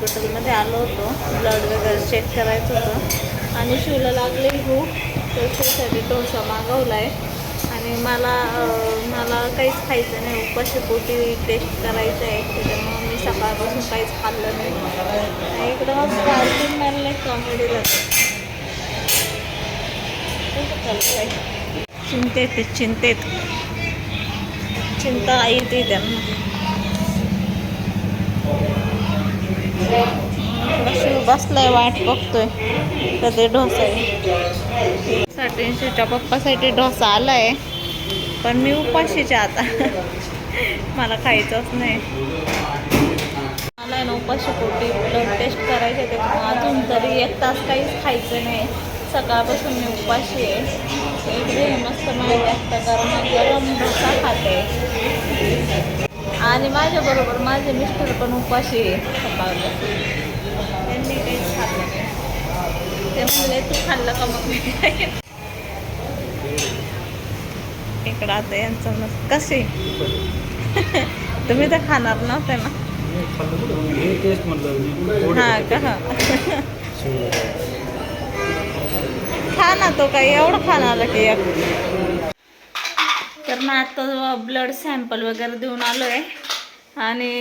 हॉस्पिटलमध्ये आलो होतो. ब्लड वगैरे चेक करायचं होतं. आणि शिवला लागले भूक तर शिवसाठी डोसा मागवला आहे आणि मला मला काहीच खायचं नाही. उपाशी पोटी टेस्ट करायचं आहे. त्याच्यामुळं मी सकाळपासून काहीच खाल्लं नाही. आणि इकडं मग कार्टून आहे कॉमेडी जाते चिंतेत चिंतेत. चिंता येते त्यांना इकडं शिव बसलाय वाट बघतोय. कधी डोसा आहे. साठीच्या पप्पासाठी डोसा आलाय. पण मी उपाशीच्या आता. मला खायचंच नाही. मला आहे ना उपाशी पोटी. ब्लड टेस्ट करायचे ते. अजून तरी एक तास काहीच खायचं नाही. सकाळपासून मी उपाशी आहे. इकडे मस्त माहिती जास्त कारण गरम डोसा खाते. आणि माझ्याबरोबर माझे मिस्टर पण उपाशी आहे. सकाळपासून. खाल्लं नाही ते म्हणले तू खाल्लं का मग मी? इकडं आता यांचं मस्त कसे तुम्ही तर खाणार नव्हते ना हा का? खा ना तो काही एवढं खाणार की तर मग आता ब्लड सॅम्पल वगैरे देऊन आलो आहे आणि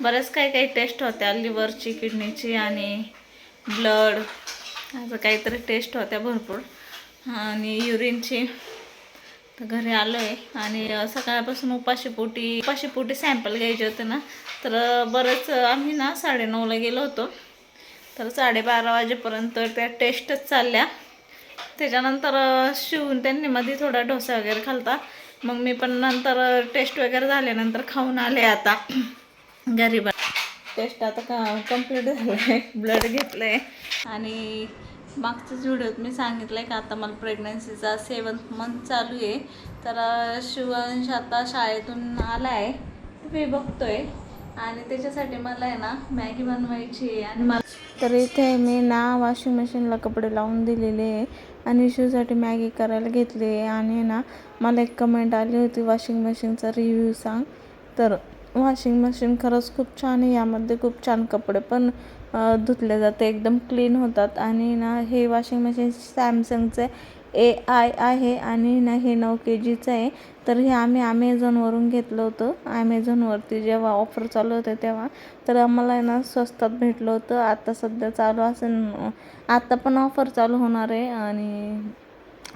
बऱ्याच काही काही टेस्ट होत्या लिव्हरची किडनीची आणि ब्लड. असं काहीतरी टेस्ट होत्या भरपूर. आणि युरिनची तर घरी आलो आहे आणि सकाळपासून उपाशी पोटी उपाशी पोटी सॅम्पल घ्यायचे होते ना. तर बरंच आम्ही ना साडेनऊला गेलो होतो. तर साडेबारा वाजेपर्यंत त्या टेस्टच चालल्या. त्याच्यानंतर शिवून त्यांनी मध्ये थोडा डोसा वगैरे खालता मग मी पण नंतर टेस्ट वगैरे झाल्यानंतर खाऊन आले आता. घरी टेस्ट आता का कंप्लीट झालं आहे ब्लड घेतलं आहे आणि मागच्याच व्हिडिओत मी सांगितलं आहे का आता मला प्रेग्नन्सीचा सेवन्थ मंथ चालू आहे. तर शिवंश आता शाळेतून आला आहे मी बघतोय. आणि त्याच्यासाठी मला आहे ना मॅगी बनवायची आहे. आणि मला तर इथे मी ना वॉशिंग मशीनला कपडे लावून दिलेले आहे. आणि शूसाठी मॅगी करायला घेतली आहे. आणि ना मला एक कमेंट आली होती वॉशिंग मशीनचा रिव्ह्यू सांग. तर वॉशिंग मशीन खरंच खूप छान आहे. यामध्ये खूप छान कपडे पण धुतले जाते. एकदम क्लीन होतात. आणि ना हे वॉशिंग मशीन सॅमसंगचं ए आय आहे आणि ना हे नऊ के जीचं आहे. तर हे आम्ही ॲमेझॉनवरून घेतलं होतं. ॲमेझॉनवरती जेव्हा ऑफर चालू होते तेव्हा तर आम्हाला ना स्वस्तात भेटलं होतं. आता सध्या चालू असेल आता पण ऑफर चालू होणार आहे. आणि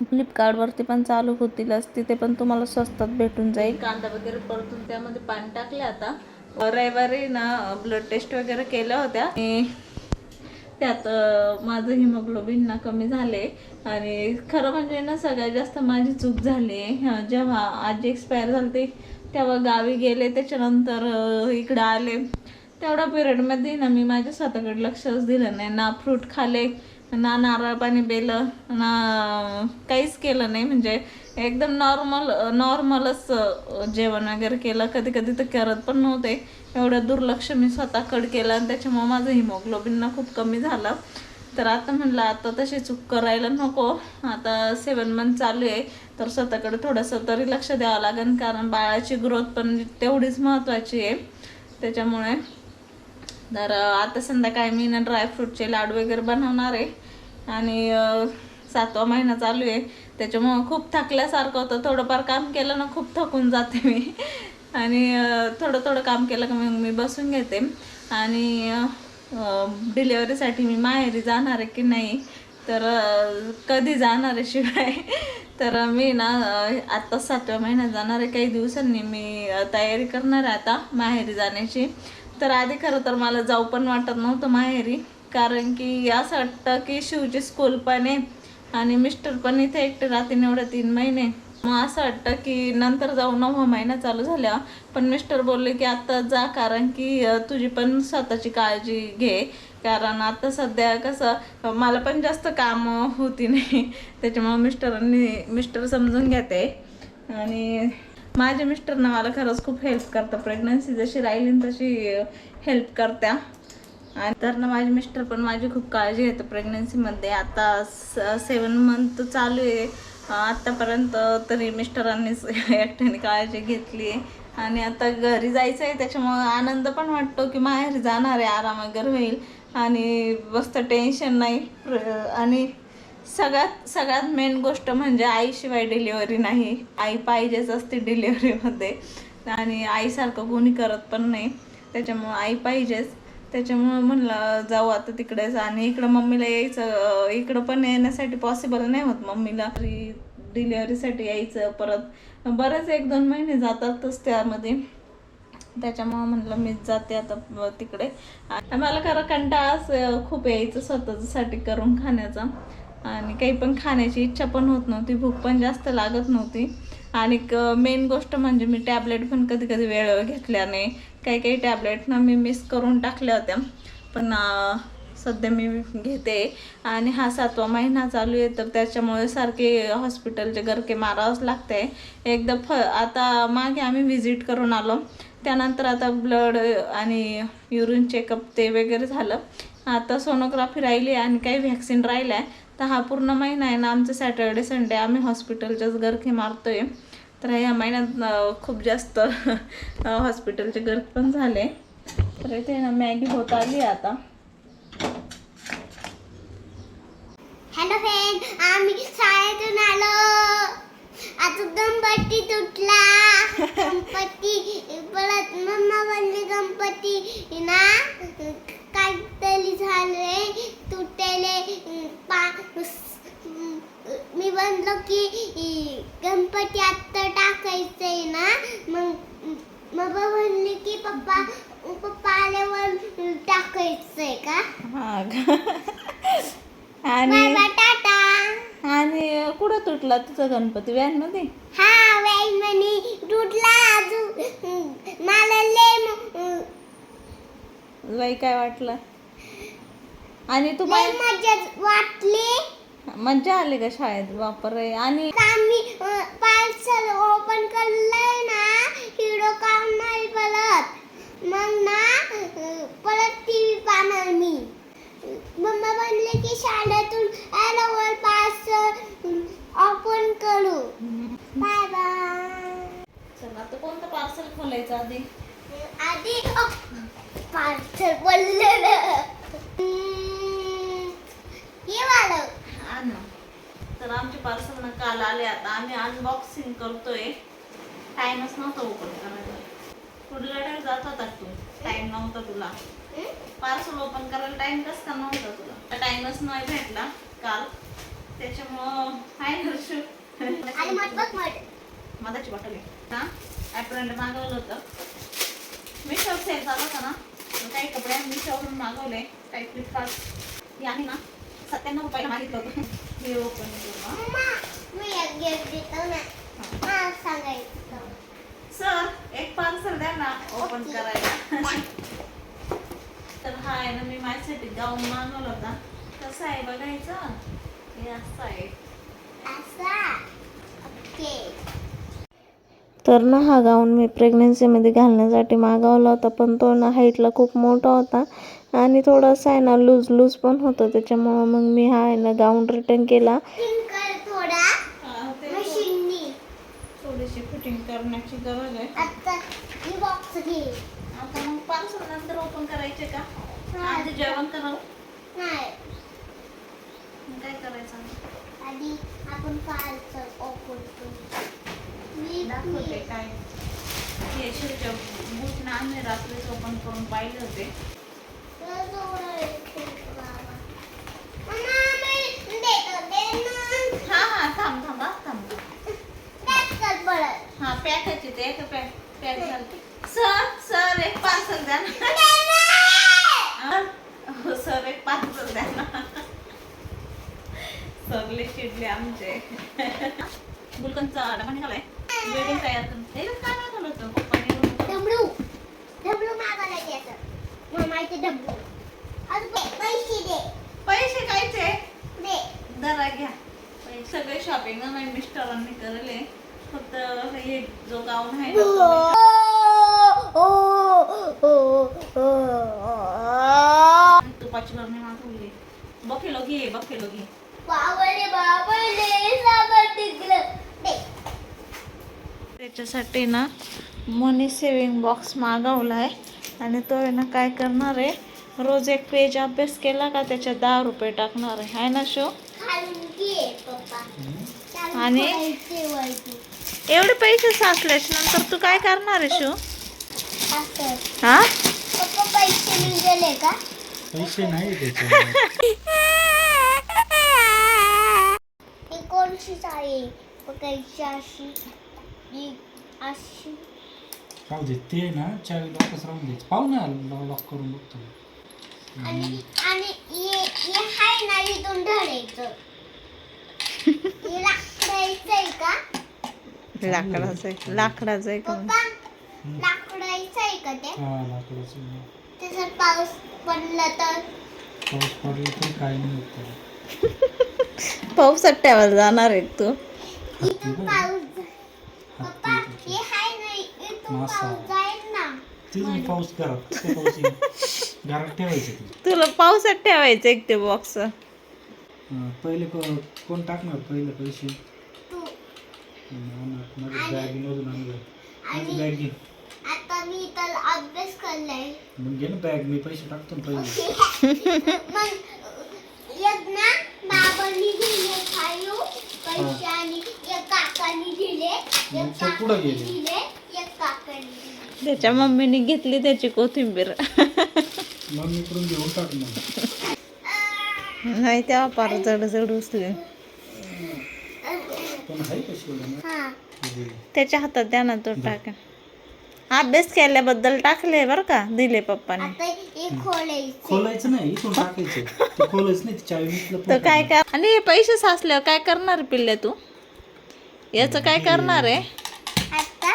फ्लिपकार्टवरती पण चालू होतीलच तिथे पण तुम्हाला स्वस्तात भेटून जाईल. कांदा वगैरे परतून त्यामध्ये पाणी टाकले आता. रविवारी ना ब्लड टेस्ट वगैरे केल्या होत्या. त्यात माझं हिमोग्लोबिन ना कमी झाले. आणि खरं म्हणजे ना सगळ्यात जास्त माझी चूक झाली. जेव्हा आजी एक्सपायर झाले तेव्हा गावी गेले. त्याच्यानंतर इकडं आले. तेवढ्या पिरियडमध्ये ना मी माझ्या स्वतःकडे लक्षच दिलं नाही. ना फ्रूट खाले. ना नारळ पाणी बेलं ना काहीच केलं नाही. म्हणजे एकदम नॉर्मल नॉर्मलच जेवण वगैरे केलं. कधी कधी तर करत पण नव्हते. एवढं दुर्लक्ष मी स्वतःकडे केलं आणि त्याच्यामुळं माझं हिमोग्लोबिन ना खूप कमी झालं. तर आता म्हणलं आता तशी चूक करायला नको. आता सेवन मंथ चालू आहे. तर स्वतःकडे थोडंसं तरी लक्ष द्यावं लागेल. कारण बाळाची ग्रोथ पण तेवढीच महत्त्वाची आहे. त्याच्यामुळे तर आता संध्याकाळी मी ना ड्रायफ्रूटचे लाडू वगैरे बनवणार आहे. आणि सातवा महिना चालू आहे. त्याच्यामुळं खूप थकल्यासारखं होतं. थोडंफार काम केलं ना खूप थकून जाते मी. आणि थोडं थोडं काम केलं का मग मी बसून घेते. आणि डिलेवरीसाठी मी माहेरी जाणार आहे की नाही तर कधी जाणार आहे शिवाय. तर मी ना आत्ताच सातव्या महिन्यात जाणार आहे. काही दिवसांनी मी तयारी करणार आहे आता माहेरी जाण्याची. तर आधी खरं तर मला जाऊ पण वाटत नव्हतं माहेरी कारण की असं वाटतं की शिवची स्कूल पण आहे आणि मिस्टर पण इथे एकटे राहतील एवढे तीन महिने. मग असं वाटतं की नंतर जाऊ नववा महिना चालू झाल्या पण मिस्टर बोलले की आत्ता जा कारण की तुझी पण स्वतःची काळजी घे. कारण आता सध्या कसं मला पण जास्त काम होती नाही. त्याच्यामुळे मिस्टरांनी मिस्टर समजून घेते. आणि माझ्या मिस्टरनं मला खरंच खूप हेल्प करतं प्रेग्नन्सी जशी राहिली ना तशी हेल्प करत्या. आणि तर ना माझे मिस्टर पण माझी खूप काळजी घेतं प्रेग्नन्सीमध्ये आता सेवन मंथ चालू आहे. आत्तापर्यंत तरी मिस्टरांनीच एकट्याने काळजी घेतली. आहे आणि आता घरी जायचं आहे त्याच्यामुळं आनंद पण वाटतो की माहेर जाणार आहे. आरामागर होईल. आणि बसतं टेन्शन नाही. आणि सगळ्यात सगळ्यात मेन गोष्ट म्हणजे आईशिवाय डिलिव्हरी नाही. आई पाहिजेच असते डिलिव्हरीमध्ये आणि आईसारखं कोणी करत पण नाही. त्याच्यामुळं आई पाहिजेच. त्याच्यामुळं म्हणलं जाऊ आता तिकडेच आणि इकडं मम्मीला यायचं इकडं पण येण्यासाठी पॉसिबल नाही होत मम्मीला. डिलिव्हरीसाठी यायचं परत. बरेच एक दोन महिने जातातच त्यामध्ये. त्याच्यामुळं म्हणलं मीच जाते आता तिकडे. मला खरं कंटाळाच खूप यायचं स्वतःसाठी करून खाण्याचा. आणि काही पण खाण्याची इच्छा पण होत नव्हती भूक पण जास्त लागत नव्हती. आणि मेन गोष्ट म्हणजे मी टॅबलेट पण कधी कधी वेळेवर घेतल्या नाही काही काही टॅबलेट ना मी मिस करून टाकल्या होत्या. पण सध्या मी घेते. आणि हा सातवा महिना चालू आहे तर त्याच्यामुळे सारखे हॉस्पिटलचे गरके मारावंच लागते एकदा फ आता मागे आम्ही व्हिजिट करून आलो. त्यानंतर आता ब्लड आणि युरिन चेकअप ते वगैरे झालं. आता सोनोग्राफी राहिली आणि काही व्हॅक्सिन राहिल्या. आहे तर हा पूर्ण महिना आहे ना आमचं सॅटर्डे संडे आम्ही हॉस्पिटलच्याच गरखे मारतोय. तर ह्या महिन्यात खूप जास्त हॉस्पिटलचे गर्क पण झाले. तर इथे ना मॅगी होत आली आता. हॅलो फ्रेंड आम्ही शाळेतून आलो. आज गणपती तुटला. गणपती परत मम्मा म्हणली गणपती. ना काहीतरी झालं तुटले पा मी म्हणलो की गणपती आत्ता टाकायचंय ना? मग मम्मा म्हणली की पप्पा पप्पा आल्यावर टाकायचंय का? हा का? बाय आणि बाय टाटा. आणि कुठं तुटला तुझा गणपती? व्हॅनमध्ये? हा वेळ म्हणे तुटला अजून. मला लय म- बाई काय वाटलं? आणि तू लय बाय मजा वाटली. मज्जा आली का शाळेत बापर. आणि आम्ही पार्सल ओपन करलंय ना हिरो काम नाही परत मग ना परत टीव्ही पाहणार मी. मम्मा म्हणले की शाळेतून आल्यावर पार्सल ओपन करू. बाय बाय चल आता कोणतं पार्सल खोलायचं आधी? आधी पार्सल बोललेलं हे वालं आण ना. तर आमचे पार्सल ना काल आले आता. आम्ही अनबॉक्सिंग करतोय. टाइमच नव्हता ओपन करायला. टाइम जात होता तू. टाइम नव्हता तुला. पार्सल ओपन करायला टाइम कस का नव्हता तुला? टाइमच नाही भेटला काल. त्याच्यामुळं काय मधाची बॉटल आहे. हा? मागवलं होतं. मिशो सेल झाला होता ना? काही कपडे मिशोवरून मागवले. काही फ्लिपकार्ट याने ना सत्त्याण्णव रुपयाला मागितलं होतं. हे ओपन करू सर एक पार्सल द्या ना ओपन करायला. तर हा आहे ना मी माझ्यासाठी गाऊन मागवला होता. कसं आहे बघायचं? हे असं आहे. असा? ओके तर ना हा गाऊन मी प्रेग्नन्सीमध्ये घालण्यासाठी मागवला होता पण तो ना हाईटला खूप मोठा होता आणि थोडासा आहे ना लूज लूज पण होतं. त्याच्यामुळं मग मी हा आहे ना गाऊन रिटर्न केला. कर थोडा ते मशीननी थोडीशी फिटिंग करण्याची गरज आहे. आता बॉक्स घे. आता मग पार्सल नंतर ओपन करायचे का. आधी जेवण करावं? काय करायचं? आधी आपण पार्सल ओपन करू मी दाखवते काय. हे शिरच्या बूट ना आम्ही रात्रीच ओपन करून पाहिले होते. हा हा थांब थांब हा, थांब. हा ते पॅक पॅक झालं सर सर एक पार्सल द्या ना. हो सर एक पार्सल द्या ना. सरले चिडले आमचे. गुलकंदचा डबा निघालाय. वेडिंग तयार करून हे काय मागवलं होतं पप्पाने डब्ल्यू डब्ल्यू मागायला घ्यायचं मामाचे डब्ल्यू अजून पे- पैसे दे पैसे कायचे दे दरा घ्या सगळे शॉपिंग माझ्या मिस्टरांनी करेले फक्त हे जो गाऊन आहे ना तो मी तुपाची बरणी मागवली बकेलो घे बकेलो घे बाबले बाबले साबण टिकलं दे त्याच्यासाठी ना मनी सेविंग बॉक्स मागवला आहे आणि तो आहे ना काय करणार आहे? रोज एक पेज अभ्यास केला का त्याच्यात दहा रुपये टाकणार आहे. आहे ना शो? आणि? एवढे पैसे साचल्याच्या नंतर तू काय करणार आहे शो? हा? पैसे नाही ही ही अशी राहू दे ते ना चावी लॉकच राहून द्यायचं पाहू ना लॉक करून बघतो आणि आणि हे हे हाय ना इथून धरायचं हे लाकडायचं आहे का? लाकडाचं आहे. लाकडाचं आहे का पप्पा लाकडायचं आहे का ते? हा लाकडाचं ते जर पाऊस पडला तर? पाऊस पडला तर काही नाही होत. त्याला. पावसात ठेवायला जाणार आहे तू. इथून पाऊस जा- पप्पा हात हे हाय ना इथून मासा. ना. तिथून पाऊस घरात कसं पाऊस येईल? घरात ठेवायचं ते. तुला पावसात ठेवायचं एक ते बॉक्स हा, पहिले को- कोण टाकणार? पहिले पैसे. तू. माझ्या बॅगमधून आणलं माझी बॅग घे. आता मी तर अभ्यास करलाय. मग घे ना बॅग मी पैसे टाकतो ना पहिले. मग एक ना. बाबांनी दिले खायू पैसे आणि एक काकांनी दिले. एक मग ते कुठं काकांनी गेले? दिले. त्याच्या मम्मीने घेतली त्याची कोथिंबीर. घेऊन टाक नाही तेव्हा पार जड जड उचले हा? त्याच्या हातात द्या ना तो टाका. अभ्यास केल्याबद्दल टाकले बरं का दिले पप्पाने. हे खोलायचं. नाही तर काय काय आणि हे पैसे साचल्यावर काय करणार पिल्ले तू? याचं काय करणार आहे आता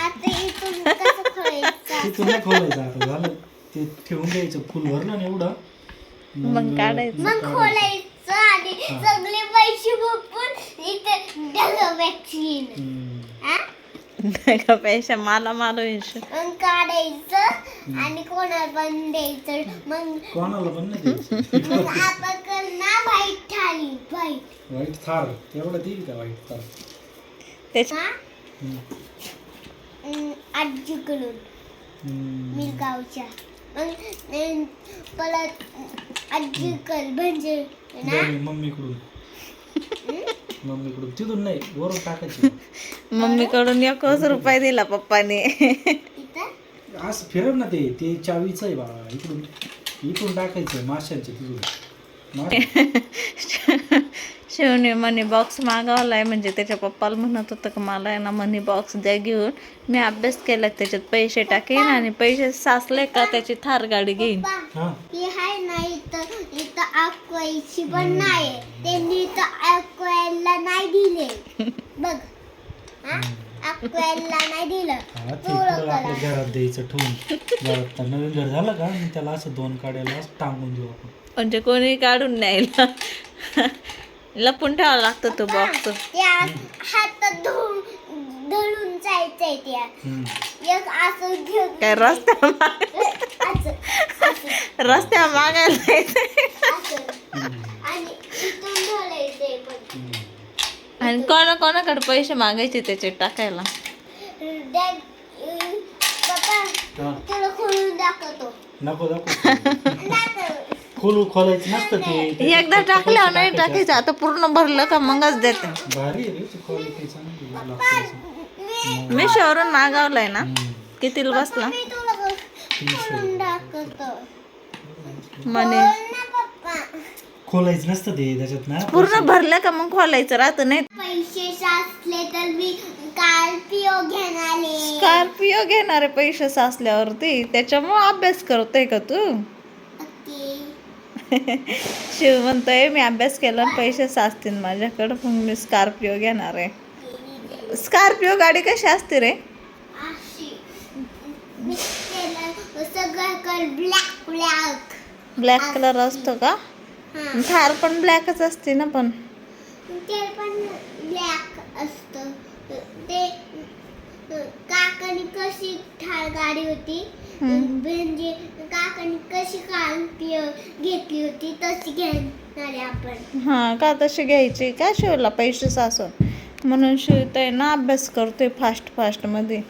आता इथून कसं नाही खोलायचं आता झालं. ते ठेवून द्यायचं फुल भरलं ना एवढं. मग काढायचं. मग खोलायचं आणि सगळे पैसे भरून इथे दिलं वॅक्सिन हम्म. हा? नाही का पैसे मला मारो इशू मग काढायचं आणि कोणाला पण द्यायचं. मग कोणाला पण नाही द्यायचं. मग आपण करणार वाईट थाळी वाईट वाईट थार. तेवढं देईल का वाईट थार? त्याच्या हा? हम्म. अं, आजीकडून. मग अं, परत आजीकड म्हणजे ना? मम्मीकडून. मम्मीकडून. तिथून नाही वरून टाकायची. मम्मीकडून एकच रुपये दिला पप्पाने. इथं? असं फिरव ना ते ते चावीचं आहे बाळा. इकडून इकडून टाकायचं माशांच्या तिथून. माश- शिवने मनी बॉक्स मागवलाय म्हणजे त्याच्या पप्पाला म्हणत होतं की मला आहे ना मनी बॉक्स द्या घेऊन. मी अभ्यास केला त्याच्यात पैसे टाकेन आणि पैसे साचले का त्याची थार गाडी घेईन. पप्पा हा आहे ना इथं इथं अक्वायची पण नाही त्यांनी इथं अक्वायला नाही दिले. बघ. हा? अक्वायला नाही दिलं. हा ते पुढं आपल्या घरात द्यायचं ठेवून. घरात तर नवीन घर झालं का? मग त्याला असं दोन काड्याला असं टांगून देऊ आपण. म्हणजे कोणी काढून न्यायला. लपून ठेवावा लागतो तो बॉक्स त्या हातात धरून धरून जायचंय त्या. एक असं घेऊन काय रस्त्या रस्त्या मागायला आणि कोणा कोणाकडे पैसे मागायचे त्याचे टाकायला? नको. दाखव. खोलू खोलायचं नसतं ते. एकदा टाकल्यावर नाही टाकायचं आता पूर्ण भरलं का मगच देते. भारी आहे रे ते क्वालिटी चांगली आहे लाकडाची. मी मी शहरून मागवलाय ना. कितीला बसला? म्हणे. खोलायचं नसतं ते त्याच्यात ना पूर्ण भरलं का मग खोलायचं राहतं नाही? पैसे साचले तर मी कार्पिओ घेणारे. स्कॉर्पिओ घेणारे पैसे साचल्यावरती. त्याच्यामुळे अभ्यास करतोय का तू? शिव म्हणतोय मी अभ्यास केला पैसे साचतील. माझ्याकडं मग मी स्कॉर्पिओ घेणार आहे. स्कॉर्पिओ गाडी कशी असते रे? ब्लॅक कलर असतो का? थार पण ब्लॅकच असते ना पण? ते पण ब्लॅक असतं. ते काकाने कशी ठार गाडी होती? म्हणजे हा कशी घेतली होती तशी घेणार आपण. हां का तशी घ्यायची? का शिवला पैसे सासून? म्हणून शिवतोय ना अभ्यास करतोय फास्ट फास्टमध्ये